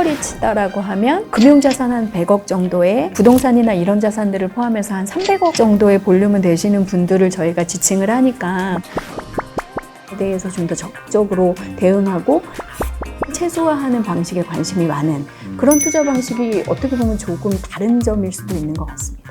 수퍼리 치다라고 하면 금융자산 한 100억 정도의 부동산이나 이런 자산들을 포함해서 한 300억 정도의 볼륨은 되시는 분들을 저희가 지칭을 하니까 에 대해서 좀 더 적극적으로 대응하고 최소화하는 방식에 관심이 많은 그런 투자 방식이 어떻게 보면 조금 다른 점일 수도 있는 것 같습니다.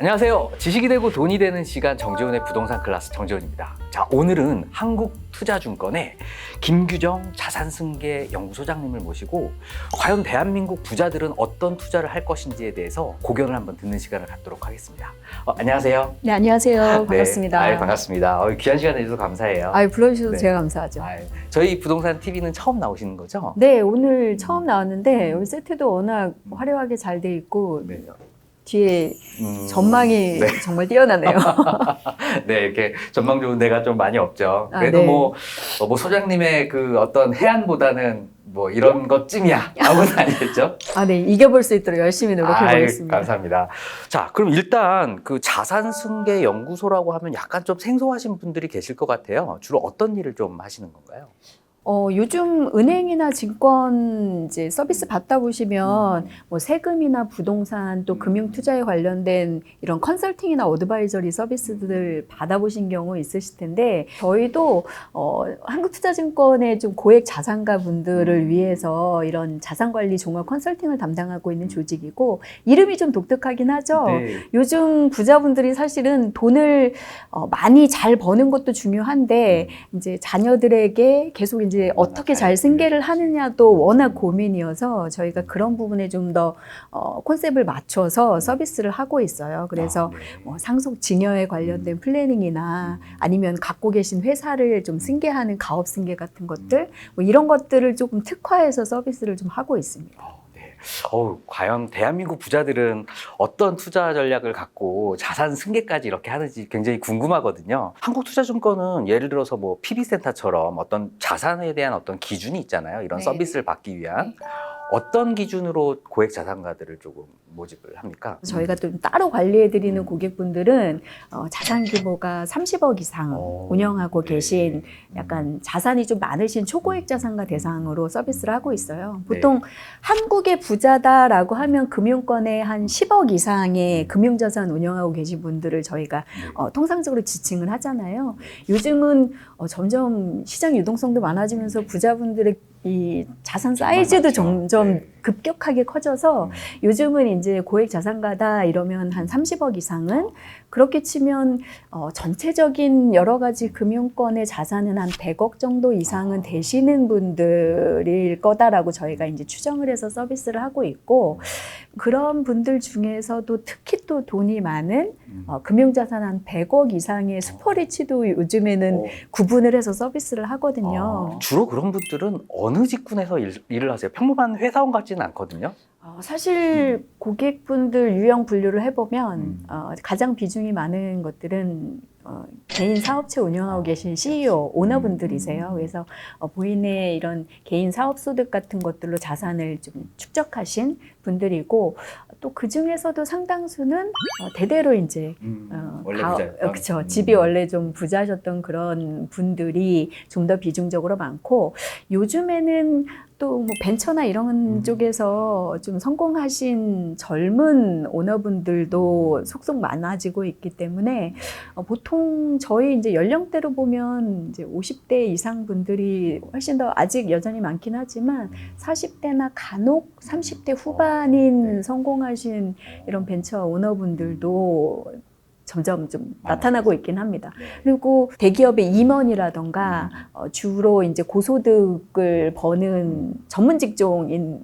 안녕하세요. 지식이 되고 돈이 되는 시간 정재훈의 부동산 클래스 정재훈입니다. 자, 오늘은 한국투자증권의 김규정 자산승계 연구소장님을 모시고 과연 대한민국 부자들은 어떤 투자를 할 것인지에 대해서 고견을 한번 듣는 시간을 갖도록 하겠습니다. 어, 안녕하세요. 네, 안녕하세요. 반갑습니다. 네, 아유, 반갑습니다. 어, 귀한 시간 내주셔서 감사해요. 아유, 불러주셔서 네. 제가 감사하죠. 아유, 저희 부동산 TV는 처음 나오시는 거죠? 네, 오늘 처음 나왔는데 여기 세트도 워낙 화려하게 잘 돼 있고 네. 뒤에 음, 전망이 네. 정말 뛰어나네요. 네, 이렇게 전망 좋은 데가 좀 많이 없죠. 아, 그래도 네. 뭐, 어, 뭐 소장님의 그 어떤 해안보다는 뭐 이런 것쯤이야. 아무는 아니겠죠? 아, 네, 이겨볼 수 있도록 열심히 노력해 아이, 보겠습니다. 감사합니다. 자, 그럼 일단 그 자산승계 연구소라고 하면 약간 좀 생소하신 분들이 계실 것 같아요. 주로 어떤 일을 좀 하시는 건가요? 어, 요즘 은행이나 증권 이제 서비스 받다 보시면 뭐 세금이나 부동산 또 금융 투자에 관련된 이런 컨설팅이나 어드바이저리 서비스들을 받아보신 경우 있으실 텐데 저희도 어, 한국투자증권의 좀 고액 자산가 분들을 위해서 이런 자산관리 종합 컨설팅을 담당하고 있는 조직이고 이름이 좀 독특하긴 하죠. 네. 요즘 부자분들이 사실은 돈을 어, 많이 잘 버는 것도 중요한데 이제 자녀들에게 계속 이제 어떻게 잘 승계를 하느냐도 워낙 고민이어서 저희가 그런 부분에 좀 더 어, 컨셉을 맞춰서 서비스를 하고 있어요. 그래서 아, 네. 뭐 상속 증여에 관련된 플래닝이나 아니면 갖고 계신 회사를 좀 승계하는 가업 승계 같은 것들 뭐 이런 것들을 조금 특화해서 서비스를 좀 하고 있습니다. 어, 네. 어우, 과연 대한민국 부자들은 어떤 투자 전략을 갖고 자산 승계까지 이렇게 하는지 굉장히 궁금하거든요. 한국투자증권은 예를 들어서 뭐 PB센터처럼 어떤 자산에 대한 어떤 기준이 있잖아요. 이런 네. 서비스를 받기 위한 어떤 기준으로 고액 자산가들을 조금 모집을 합니까? 저희가 또 따로 관리해드리는 고객분들은 어, 자산 규모가 30억 이상 오, 운영하고 네. 계신 약간 자산이 좀 많으신 초고액 자산가 대상으로 서비스를 하고 있어요. 네. 보통 한국의 부자다라고 하면 금융권에 한 10억 이상의 금융자산 운영하고 계신 분들을 저희가 네. 어, 통상적으로 지칭을 하잖아요. 요즘은 어, 점점 시장 유동성도 많아지면서 부자분들의 이 자산 사이즈도. 점점 네. 급격하게 커져서 음. 요즘은 이제 고액 자산가다 이러면 한 30억 이상은 그렇게 치면 어, 전체적인 여러 가지 금융권의 자산은 한 100억 정도 이상은 되시는 분들일 거다라고 저희가 이제 추정을 해서 서비스를 하고 있고 그런 분들 중에서도 특히 또 돈이 많은 음. 어, 금융자산 한 100억 이상의 슈퍼리치도 요즘에는 어, 구분을 해서 서비스를 하거든요. 아, 주로 그런 분들은 어느 직군에서 일, 일을 하세요? 평범한 회사원 같 지는 않거든요. 어, 사실 고객분들 유형 분류를 해보면 음. 어, 가장 비중이 많은 것들은 어, 개인 사업체 운영하고 계신 CEO, 오너분들이세요. 그래서 어, 본인의 이런 개인 사업 소득 같은 것들로 자산을 좀 축적하신 분들이고 또 그 중에서도 상당수는 어, 대대로 이제 어, 원래 가- 부자였다? 어, 그쵸. 음. 집이 원래 좀 부자셨던 그런 분들이 좀 더 비중적으로 많고 요즘에는 또 뭐 벤처나 이런 음. 쪽에서 좀 성공하신 젊은 오너분들도 속속 많아지고 있기 때문에 어, 보통 저희 이제 연령대로 보면 이제 50대 이상 분들이 훨씬 더 아직 여전히 많긴 하지만 40대나 간혹 30대 후반인 네. 성공하신 이런 벤처 오너분들도 점점 좀. 나타나고 있긴 합니다. 네. 그리고 대기업의 임원이라던가 어, 주로 이제 고소득을 버는 전문 직종인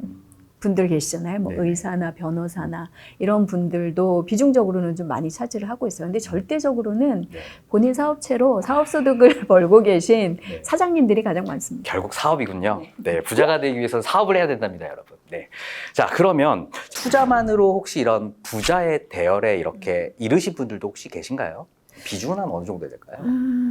분들 계시잖아요. 뭐 네. 의사나 변호사나 이런 분들도 비중적으로는 좀 많이 차지를 하고 있어요. 근데 절대적으로는 네. 본인 사업체로 사업 소득을 벌고 계신 네. 사장님들이 가장 많습니다. 결국 사업이군요. 네, 부자가 되기 위해서는 사업을 해야 된답니다, 여러분. 네. 자, 그러면 투자만으로 혹시 이런 부자의 대열에 이렇게 이르신 분들도 혹시 계신가요? 비중은 한 어느 정도 될까요? 음,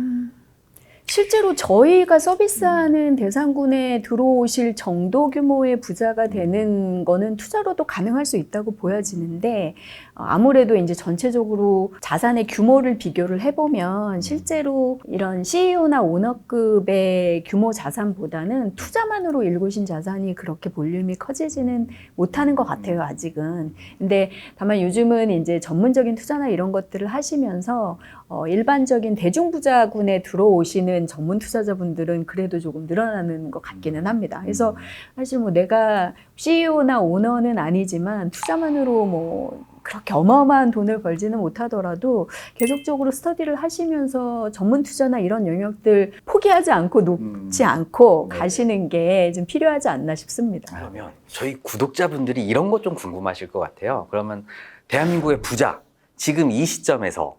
실제로 저희가 서비스하는 대상군에 들어오실 정도 규모의 부자가 되는 거는 투자로도 가능할 수 있다고 보여지는데 어, 아무래도 이제 전체적으로 자산의 규모를 비교를 해보면 실제로 이런 CEO나 오너급의 규모 자산보다는 투자만으로 일구신 자산이 그렇게 볼륨이 커지지는 못하는 것 같아요 아직은. 근데 다만 요즘은 이제 전문적인 투자나 이런 것들을 하시면서 어, 일반적인 대중부자군에 들어오시는 전문 투자자분들은 그래도 조금 늘어나는 것 같기는 합니다. 그래서 사실 뭐 내가 CEO나 오너는 아니지만 투자만으로 뭐 그렇게 어마어마한 돈을 벌지는 못하더라도 계속적으로 스터디를 하시면서 전문 투자나 이런 영역들 포기하지 않고 놓지 않고 네. 가시는 게 좀 필요하지 않나 싶습니다. 그러면 저희 구독자분들이 이런 것 좀 궁금하실 것 같아요. 그러면 대한민국의 부자 지금 이 시점에서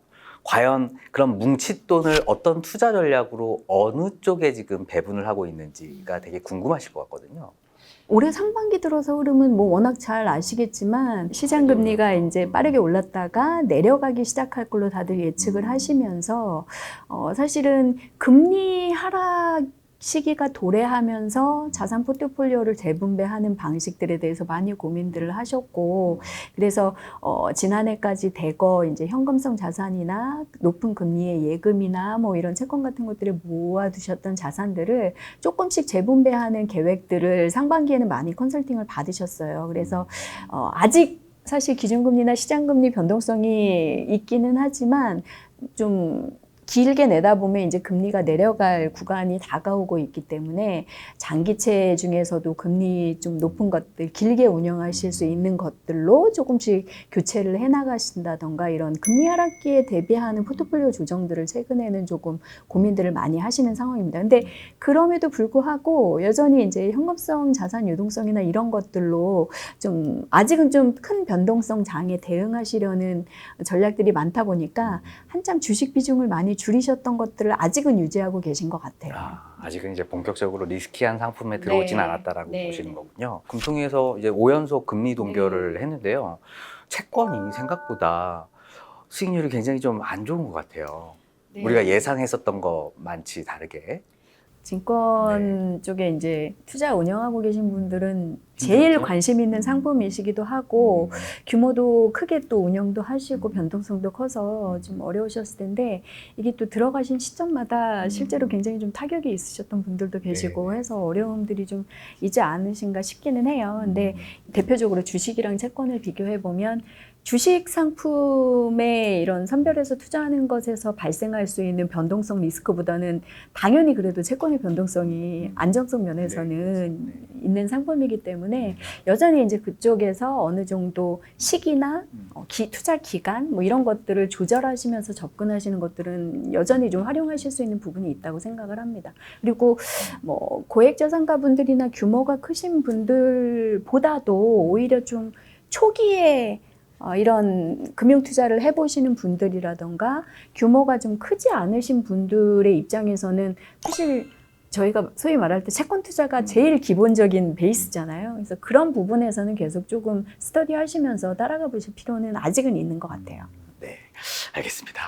과연 그런 뭉칫 돈을 어떤 투자 전략으로 어느 쪽에 지금 배분을 하고 있는지가 되게 궁금하실 것 같거든요. 올해 상반기 들어서 흐름은 뭐 워낙 잘 아시겠지만 시장 금리가 이제 빠르게 올랐다가 내려가기 시작할 걸로 다들 예측을 하시면서 어 사실은 금리 하락 시기가 도래하면서 자산 포트폴리오를 재분배하는 방식들에 대해서 많이 고민들을 하셨고 그래서 어 지난해까지 대거 이제 현금성 자산이나 높은 금리의 예금이나 뭐 이런 채권 같은 것들을 모아두셨던 자산들을 조금씩 재분배하는 계획들을 상반기에는 많이 컨설팅을 받으셨어요. 그래서 어, 아직 사실 기준금리나 시장금리 변동성이 있기는 하지만 좀 길게 내다보면 이제 금리가 내려갈 구간이 다가오고 있기 때문에 장기채 중에서도 금리 좀 높은 것들 길게 운영하실 수 있는 것들로 조금씩 교체를 해나가신다던가 이런 금리 하락기에 대비하는 포트폴리오 조정들을 최근에는 조금 고민들을 많이 하시는 상황입니다. 근데 그럼에도 불구하고 여전히 이제 현금성 자산 유동성이나 이런 것들로 좀 아직은 좀 큰 변동성 장에 대응하시려는 전략들이 많다 보니까 한참 주식 비중을 많이 줄이셨던 것들을 아직은 유지하고 계신 것 같아요. 아, 아직은 이제 본격적으로 리스키한 상품에 들어오진 네. 않았다라고 네. 보시는 거군요. 금통위에서 이제 5연속 금리 동결을 했는데요. 채권이 생각보다 수익률이 굉장히 좀 안 좋은 것 같아요. 네. 우리가 예상했었던 것만치 다르게. 증권 네. 쪽에 이제 투자 운영하고 계신 분들은 제일 힘들죠? 관심 있는 상품이시기도 하고 음. 규모도 크게 또 운영도 하시고 변동성도 커서 좀 어려우셨을 텐데 이게 또 들어가신 시점마다 실제로 굉장히 좀 타격이 있으셨던 분들도 계시고 네. 해서 어려움들이 좀 있지 않으신가 싶기는 해요. 근데 대표적으로 주식이랑 채권을 비교해 보면 주식 상품의 이런 선별해서 투자하는 것에서 발생할 수 있는 변동성 리스크보다는 당연히 그래도 채권의 변동성이 안정성 면에서는 있는 상품이기 때문에 여전히 이제 그쪽에서 어느 정도 시기나 어, 기- 투자 기간 뭐 이런 것들을 조절하시면서 접근하시는 것들은 여전히 좀 활용하실 수 있는 부분이 있다고 생각을 합니다. 그리고 뭐 고액 자산가 분들이나 규모가 크신 분들보다도 오히려 좀 초기에 어, 이런 금융 투자를 해보시는 분들이라던가 규모가 좀 크지 않으신 분들의 입장에서는 사실 저희가 소위 말할 때 채권 투자가 제일 기본적인 베이스잖아요. 그래서 그런 부분에서는 계속 조금 스터디 하시면서 따라가 보실 필요는 아직은 있는 것 같아요. 네, 알겠습니다.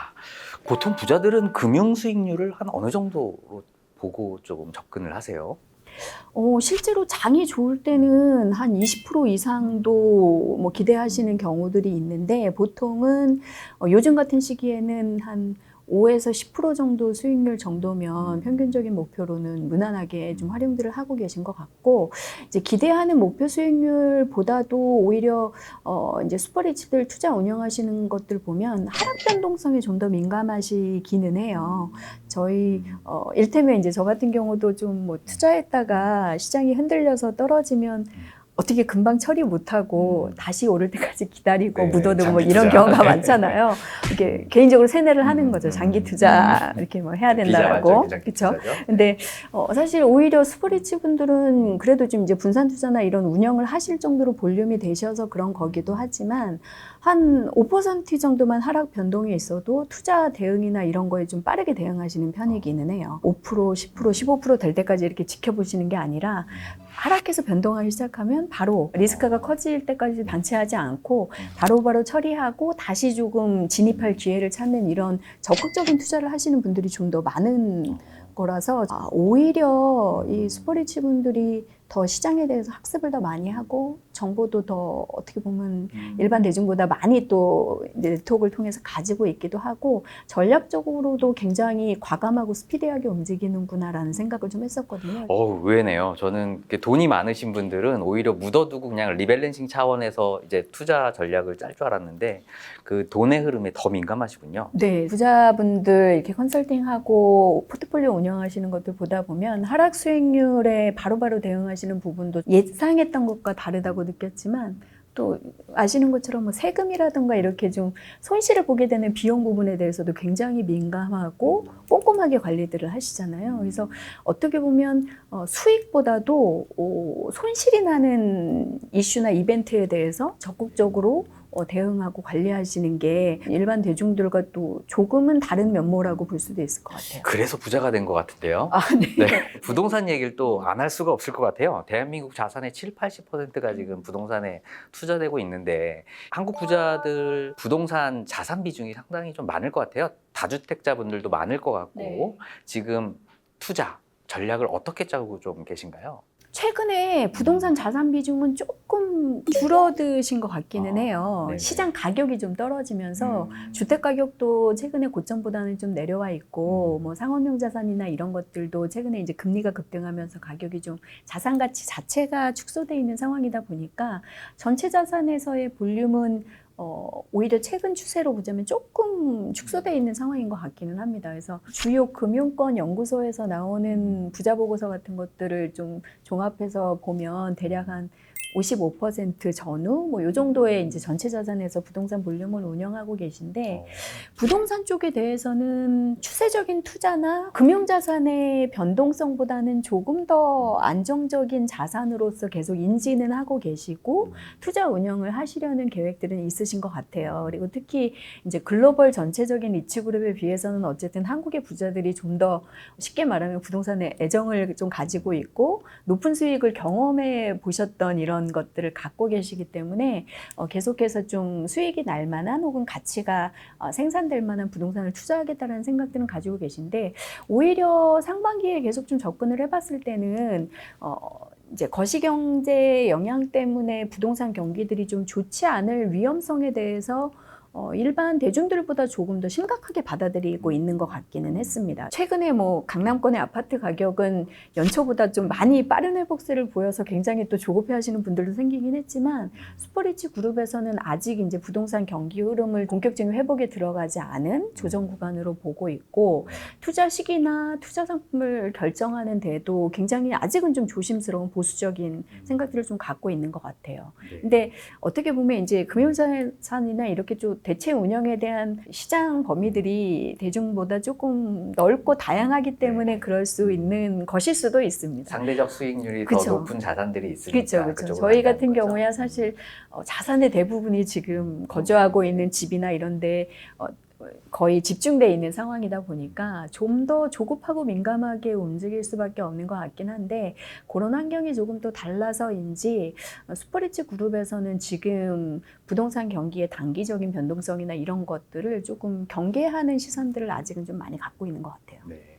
보통 부자들은 금융 수익률을 한 어느 정도로 보고 조금 접근을 하세요? 어, 실제로 장이 좋을 때는 한 20% 이상도 뭐 기대하시는 경우들이 있는데 보통은 어, 요즘 같은 시기에는 한 5에서 10% 정도 수익률 정도면 평균적인 목표로는 무난하게 좀 활용들을 하고 계신 것 같고 이제 기대하는 목표 수익률보다도 오히려 어 이제 슈퍼리치들 투자 운영하시는 것들 보면 하락 변동성에 좀 더 민감하시기는 해요. 저희 어 일테면 이제 저 같은 경우도 좀 뭐 투자했다가 시장이 흔들려서 떨어지면 어떻게 금방 처리 못하고 다시 오를 때까지 기다리고 네, 묻어두고 뭐 장기 이런 투자. 경우가 네. 많잖아요. 이게 개인적으로 세뇌를 하는 거죠. 음. 장기 투자 이렇게 뭐 해야 된다라고. 그렇죠. 근데 어, 사실 오히려 스포리치 분들은 그래도 좀 이제 분산 투자나 이런 운영을 하실 정도로 볼륨이 되셔서 그런 거기도 하지만 한 5% 정도만 하락 변동이 있어도 투자 대응이나 이런 거에 좀 빠르게 대응하시는 편이기는 해요. 5%, 10%, 15%될 때까지 이렇게 지켜보시는 게 아니라 하락해서 변동하기 시작하면 바로 리스크가 커질 때까지 방치하지 않고 바로바로 처리하고 다시 조금 진입할 기회를 찾는 이런 적극적인 투자를 하시는 분들이 좀 더 많은 거라서 아, 오히려 이 슈퍼리치 분들이 더 시장에 대해서 학습을 더 많이 하고 정보도 더 어떻게 보면 일반 대중보다 많이 또 네트워크를 통해서 가지고 있기도 하고 전략적으로도 굉장히 과감하고 스피디하게 움직이는구나라는 생각을 좀 했었거든요. 어 의외네요. 저는 돈이 많으신 분들은 오히려 묻어두고 그냥 리밸런싱 차원에서 이제 투자 전략을 짤 줄 알았는데 그 돈의 흐름에 더 민감하시군요. 네, 부자분들 이렇게 컨설팅하고 포트폴리오 운영하시는 것들 보다 보면 하락 수익률에 바로바로 대응 하시는 부분도 예상했던 것과 다르다고 느꼈지만 또 아시는 것처럼 뭐 세금이라든가 이렇게 좀 손실을 보게 되는 비용 부분에 대해서도 굉장히 민감하고 꼼꼼하게 관리들을 하시잖아요. 그래서 어떻게 보면 어, 수익보다도 어, 손실이 나는 이슈나 이벤트에 대해서 적극적으로 어, 대응하고 관리하시는 게 일반 대중들과 또 조금은 다른 면모라고 볼 수도 있을 것 같아요. 그래서 부자가 된 것 같은데요. 아, 네. 네. 부동산 얘기를 또 안 할 수가 없을 것 같아요. 대한민국 자산의 7, 80%가 지금 부동산에 투자되고 있는데 한국 부자들 부동산 자산 비중이 상당히 좀 많을 것 같아요. 다주택자분들도 많을 것 같고 네. 지금 투자 전략을 어떻게 짜고 좀 계신가요? 최근에 부동산 자산 비중은 조금 줄어드신 것 같기는 아, 해요. 네네. 시장 가격이 좀 떨어지면서 음. 주택 가격도 최근에 고점보다는 좀 내려와 있고 음. 뭐 상업용 자산이나 이런 것들도 최근에 이제 금리가 급등하면서 가격이 좀 자산 가치 자체가 축소돼 있는 상황이다 보니까 전체 자산에서의 볼륨은 어, 오히려 최근 추세로 보자면 조금 축소돼 있는 상황인 것 같기는 합니다. 그래서 주요 금융권 연구소에서 나오는 부자 보고서 같은 것들을 좀 종합해서 보면 대략 한 55% 전후 뭐 요 정도의 이제 전체 자산에서 부동산 볼륨을 운영하고 계신데 부동산 쪽에 대해서는 추세적인 투자나 금융 자산의 변동성보다는 조금 더 안정적인 자산으로서 계속 인지는 하고 계시고 투자 운영을 하시려는 계획들은 있으신 것 같아요. 그리고 특히 이제 글로벌 전체적인 리치 그룹에 비해서는 어쨌든 한국의 부자들이 좀 더 쉽게 말하면 부동산에 애정을 좀 가지고 있고 높은 수익을 경험해 보셨던 이런 것들을 갖고 계시기 때문에 어, 계속해서 좀 수익이 날 만한 혹은 가치가 어, 생산될 만한 부동산을 투자하겠다는 생각들은 가지고 계신데 오히려 상반기에 계속 좀 접근을 해봤을 때는 어, 이제 거시경제 영향 때문에 부동산 경기들이 좀 좋지 않을 위험성에 대해서 어, 일반 대중들보다 조금 더 심각하게 받아들이고 있는 것 같기는 했습니다. 최근에 뭐 강남권의 아파트 가격은 연초보다 좀 많이 빠른 회복세를 보여서 굉장히 또 조급해 하시는 분들도 생기긴 했지만 슈퍼리치 그룹에서는 아직 이제 부동산 경기 흐름을 본격적인 회복에 들어가지 않은 조정 구간으로 보고 있고 투자 시기나 투자 상품을 결정하는 데도 굉장히 아직은 좀 조심스러운 보수적인 생각들을 좀 갖고 있는 것 같아요. 네. 근데 어떻게 보면 이제 금융자산이나 이렇게 좀 대체 운영에 대한 시장 범위들이 대중보다 조금 넓고 다양하기 때문에 그럴 수 있는 것일 수도 있습니다. 상대적 수익률이 그쵸. 더 높은 자산들이 있으니까 그렇죠, 그렇죠. 그쪽으로 저희 같은 거죠. 경우야 사실 어, 자산의 대부분이 지금 거주하고 있는 집이나 이런데 어, 거의 집중돼 있는 상황이다 보니까 좀 더 조급하고 민감하게 움직일 수밖에 없는 것 같긴 한데 그런 환경이 조금 또 달라서인지 어, 슈퍼리치 그룹에서는 지금 부동산 경기의 단기적인 변동성이나 이런 것들을 조금 경계하는 시선들을 아직은 좀 많이 갖고 있는 것 같아요. 네.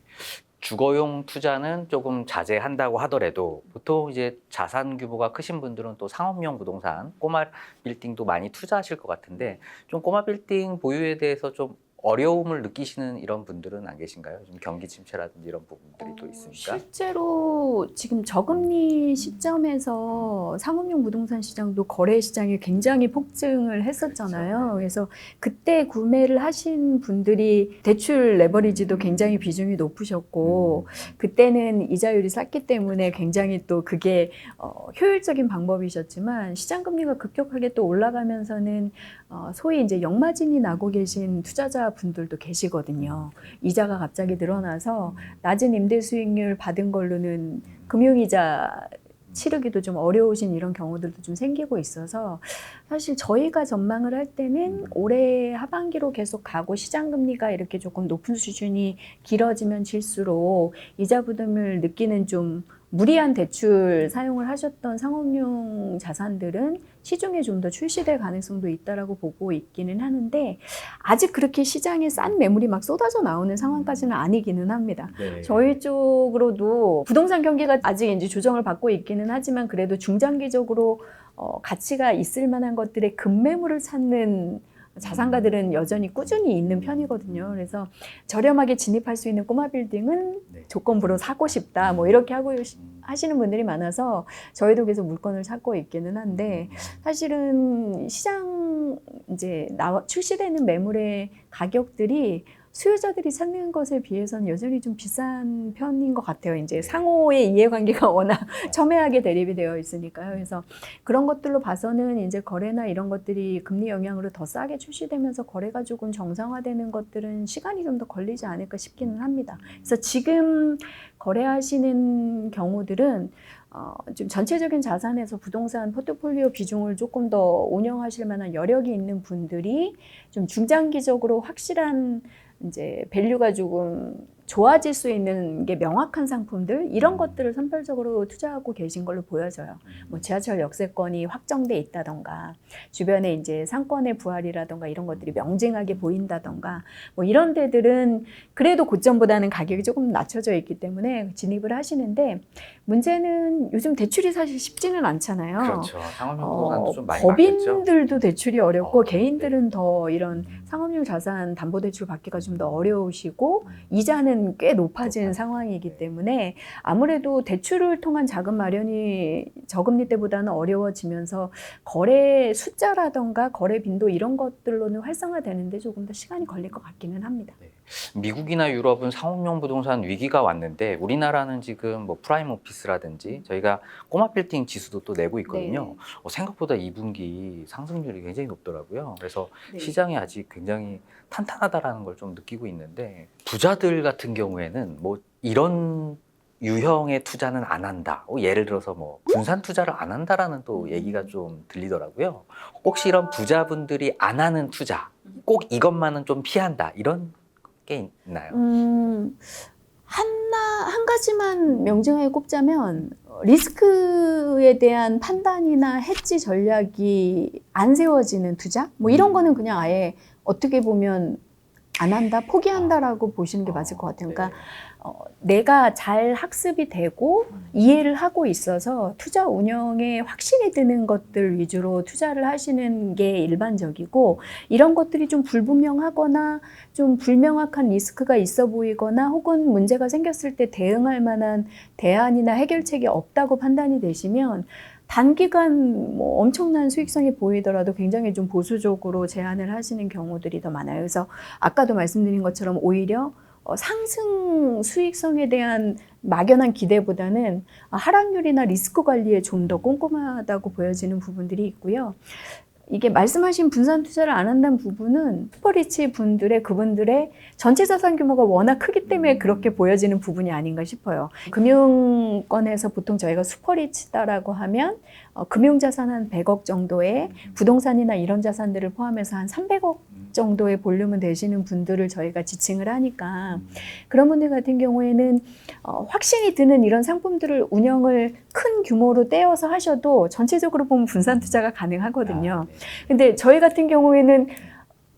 주거용 투자는 조금 자제한다고 하더라도 보통 이제 자산 규모가 크신 분들은 또 상업용 부동산, 꼬마 빌딩도 많이 투자하실 것 같은데 좀 꼬마 빌딩 보유에 대해서 좀 어려움을 느끼시는 이런 분들은 안 계신가요? 좀 경기 침체라든지 이런 부분들이 또 있습니까? 실제로 지금 저금리 시점에서 상업용 부동산 시장도 거래 시장이 굉장히 폭증을 했었잖아요. 그렇죠. 그래서 그때 구매를 하신 분들이 대출 레버리지도 굉장히 비중이 높으셨고 그때는 이자율이 쌌기 때문에 굉장히 또 그게 어, 효율적인 방법이셨지만 시장 금리가 급격하게 또 올라가면서는 어, 소위 이제 역마진이 나고 계신 투자자 분들도 계시거든요. 이자가 갑자기 늘어나서 낮은 임대 수익률 받은 걸로는 금융이자 치르기도 좀 어려우신 이런 경우들도 좀 생기고 있어서 사실 저희가 전망을 할 때는 올해 하반기로 계속 가고 시장 금리가 이렇게 조금 높은 수준이 길어지면 질수록 이자 부담을 느끼는 좀 무리한 대출 사용을 하셨던 상업용 자산들은 시중에 좀 더 출시될 가능성도 있다라고 보고 있기는 하는데 아직 그렇게 시장에 싼 매물이 막 쏟아져 나오는 상황까지는 아니기는 합니다. 네. 저희 쪽으로도 부동산 경기가 아직 이제 조정을 받고 있기는 하지만 그래도 중장기적으로 어, 가치가 있을 만한 것들의 급매물을 찾는 자산가들은 여전히 꾸준히 있는 편이거든요. 그래서 저렴하게 진입할 수 있는 꼬마 빌딩은 네. 조건부로 사고 싶다. 뭐 이렇게 하고 하시는 분들이 많아서 저희도 계속 물건을 찾고 있기는 한데 사실은 시장 이제 나와 출시되는 매물의 가격들이 수요자들이 찾는 것에 비해서는 여전히 좀 비싼 편인 것 같아요. 이제 상호의 이해관계가 워낙 첨예하게 대립이 되어 있으니까요. 그래서 그런 것들로 봐서는 이제 거래나 이런 것들이 금리 영향으로 더 싸게 출시되면서 거래가 조금 정상화되는 것들은 시간이 좀 더 걸리지 않을까 싶기는 합니다. 그래서 지금 거래하시는 경우들은 어, 좀 전체적인 자산에서 부동산 포트폴리오 비중을 조금 더 운영하실 만한 여력이 있는 분들이 좀 중장기적으로 확실한 이제 밸류가 조금 좋아질 수 있는 게 명확한 상품들 이런 것들을 선별적으로 투자하고 계신 걸로 보여져요. 뭐 지하철 역세권이 확정돼 있다던가 주변에 이제 상권의 부활이라던가 이런 것들이 명징하게 보인다던가 뭐 이런 데들은 그래도 고점보다는 가격이 조금 낮춰져 있기 때문에 진입을 하시는데 문제는 요즘 대출이 사실 쉽지는 않잖아요. 그렇죠. 상업용 어, 부동산도 좀 많이 바뀌었죠. 법인들도 대출이 어렵고 어, 개인들은 더 이런 상업용 자산 담보 대출 받기가 좀 더 어려우시고 이자는 꽤 높아진. 상황이기 네. 때문에 아무래도 대출을 통한 자금 마련이 저금리 때보다는 어려워지면서 거래 숫자라던가 거래 빈도 이런 것들로는 활성화되는데 조금 더 시간이 걸릴 것 같기는 합니다. 미국이나 유럽은 상업용 부동산 위기가 왔는데 우리나라는 지금 뭐 프라임 오피스라든지 저희가 꼬마 빌딩 지수도 또 내고 있거든요. 네. 어, 생각보다 2분기 상승률이 굉장히 높더라고요. 그래서 네. 시장이 아직 굉장히 탄탄하다라는 걸 좀 느끼고 있는데 부자들 같은 경우에는 뭐 이런 유형의 투자는 안 한다. 어, 예를 들어서 뭐 분산 투자를 안 한다라는 또 얘기가 좀 들리더라고요. 혹시 이런 부자분들이 안 하는 투자, 꼭 이것만은 좀 피한다 이런 게 있나요? 음, 하나 한 가지만 명징하게 꼽자면 어, 리스크에 대한 판단이나 해지 전략이 안 세워지는 투자 뭐 이런 음. 거는 그냥 아예 어떻게 보면 안 한다 포기한다라고 보시는 게 맞을 것 같아요. 그러니까 네. 어, 내가 잘 학습이 되고 이해를 하고 있어서 투자 운영에 확신이 드는 것들 위주로 투자를 하시는 게 일반적이고 이런 것들이 좀 불분명하거나 좀 불명확한 리스크가 있어 보이거나 혹은 문제가 생겼을 때 대응할 만한 대안이나 해결책이 없다고 판단이 되시면 단기간 뭐 엄청난 수익성이 보이더라도 굉장히 좀 보수적으로 제안을 하시는 경우들이 더 많아요. 그래서 아까도 말씀드린 것처럼 오히려 어, 상승 수익성에 대한 막연한 기대보다는 아, 하락률이나 리스크 관리에 좀 더 꼼꼼하다고 보여지는 부분들이 있고요. 이게 말씀하신 분산 투자를 안 한다는 부분은 슈퍼리치 분들의 그분들의 전체 자산 규모가 워낙 크기 때문에 그렇게 보여지는 부분이 아닌가 싶어요. 금융권에서 보통 저희가 슈퍼리치다라고 하면 어, 금융 자산 한 100억 정도의 부동산이나 이런 자산들을 포함해서 한 300억 정도의 볼륨은 되시는 분들을 저희가 지칭을 하니까 그런 분들 같은 경우에는 어, 확신이 드는 이런 상품들을 운영을 큰 규모로 떼어서 하셔도 전체적으로 보면 분산 투자가 가능하거든요. 아, 네. 근데 저희 같은 경우에는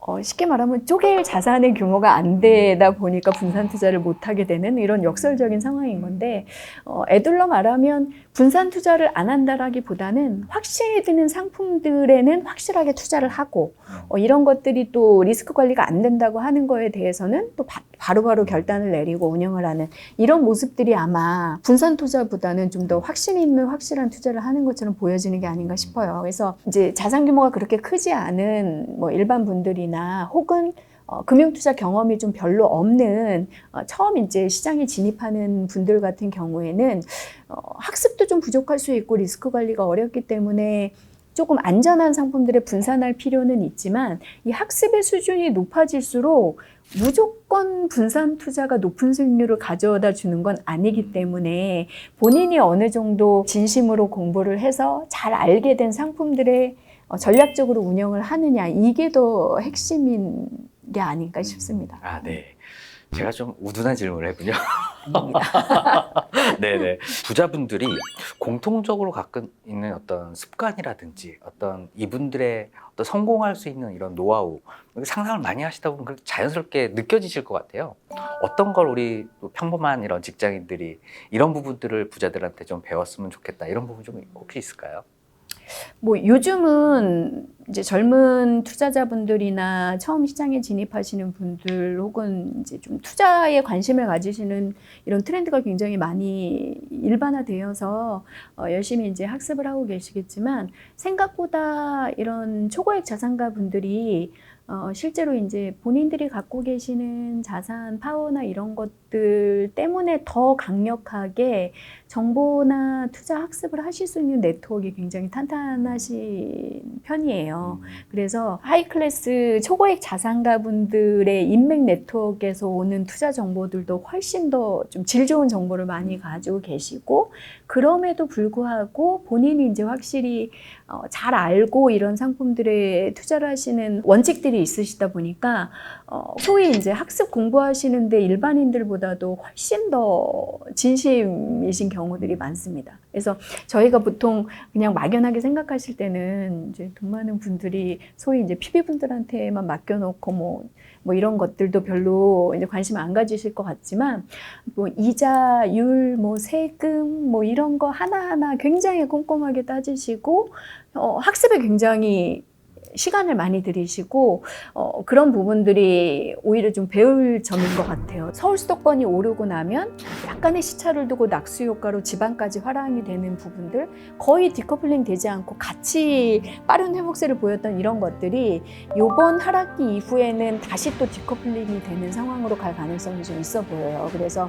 어, 쉽게 말하면 쪼갤 자산의 규모가 안 되다 보니까 분산 투자를 못 하게 되는 이런 역설적인 상황인 건데 어, 애들로 말하면 분산 투자를 안 한다라기보다는 확신이 드는 상품들에는 확실하게 투자를 하고 어, 이런 것들이 또 리스크 관리가 안 된다고 하는 거에 대해서는 또 바, 바로바로 결단을 내리고 운영을 하는 이런 모습들이 아마 분산 투자보다는 좀 더 확신 있는 확실한 투자를 하는 것처럼 보여지는 게 아닌가 싶어요. 그래서 이제 자산 규모가 그렇게 크지 않은 뭐 일반 분들이나 혹은 어, 금융투자 경험이 좀 별로 없는 어, 처음 이제 시장에 진입하는 분들 같은 경우에는 어, 학습도 좀 부족할 수 있고 리스크 관리가 어렵기 때문에 조금 안전한 상품들에 분산할 필요는 있지만 이 학습의 수준이 높아질수록 무조건 분산 투자가 높은 수익률을 가져다 주는 건 아니기 때문에 본인이 어느 정도 진심으로 공부를 해서 잘 알게 된 상품들의 어, 전략적으로 운영을 하느냐 이게 더 핵심인 게 아닌가 싶습니다. 아, 네. 제가 좀 우둔한 질문을 했군요. 네네. 부자분들이 공통적으로 갖고 있는 어떤 습관이라든지 어떤 이분들의 어떤 성공할 수 있는 이런 노하우 상상을 많이 하시다 보면 그렇게 자연스럽게 느껴지실 것 같아요. 어떤 걸 우리 또 평범한 이런 직장인들이 이런 부분들을 부자들한테 좀 배웠으면 좋겠다 이런 부분 좀 혹시 있을까요? 뭐 요즘은 이제 젊은 투자자분들이나 처음 시장에 진입하시는 분들 혹은 이제 좀 투자에 관심을 가지시는 이런 트렌드가 굉장히 많이 일반화되어서 어, 열심히 이제 학습을 하고 계시겠지만 생각보다 이런 초고액 자산가 분들이 어, 실제로 이제 본인들이 갖고 계시는 자산 파워나 이런 것들 때문에 더 강력하게 정보나 투자 학습을 하실 수 있는 네트워크가 굉장히 탄탄하신 편이에요. 그래서 하이 클래스 초고액 자산가 분들의 인맥 네트워크에서 오는 투자 정보들도 훨씬 더 좀 질 좋은 정보를 많이 가지고 계시고 그럼에도 불구하고 본인이 이제 확실히 어, 잘 알고 이런 상품들에 투자를 하시는 원칙들이 있으시다 보니까 어, 소위 이제 학습 공부하시는데 일반인들보다도 훨씬 더 진심이신 경우들이 많습니다. 그래서 저희가 보통 그냥 막연하게 생각하실 때는 이제 돈 많은 분들이 소위 이제 PB 분들한테만 맡겨놓고 뭐, 뭐 이런 것들도 별로 이제 관심 안 가지실 것 같지만 뭐 이자율, 뭐 세금, 뭐 이런 거 하나하나 굉장히 꼼꼼하게 따지시고 어, 학습에 굉장히 시간을 많이 들이시고 어, 그런 부분들이 오히려 좀 배울 점인 것 같아요. 서울 수도권이 오르고 나면 약간의 시차를 두고 낙수 효과로 지방까지 화랑이 되는 부분들 거의 디커플링 되지 않고 같이 빠른 회복세를 보였던 이런 것들이 이번 하락기 이후에는 다시 또 디커플링이 되는 상황으로 갈 가능성이 좀 있어 보여요. 그래서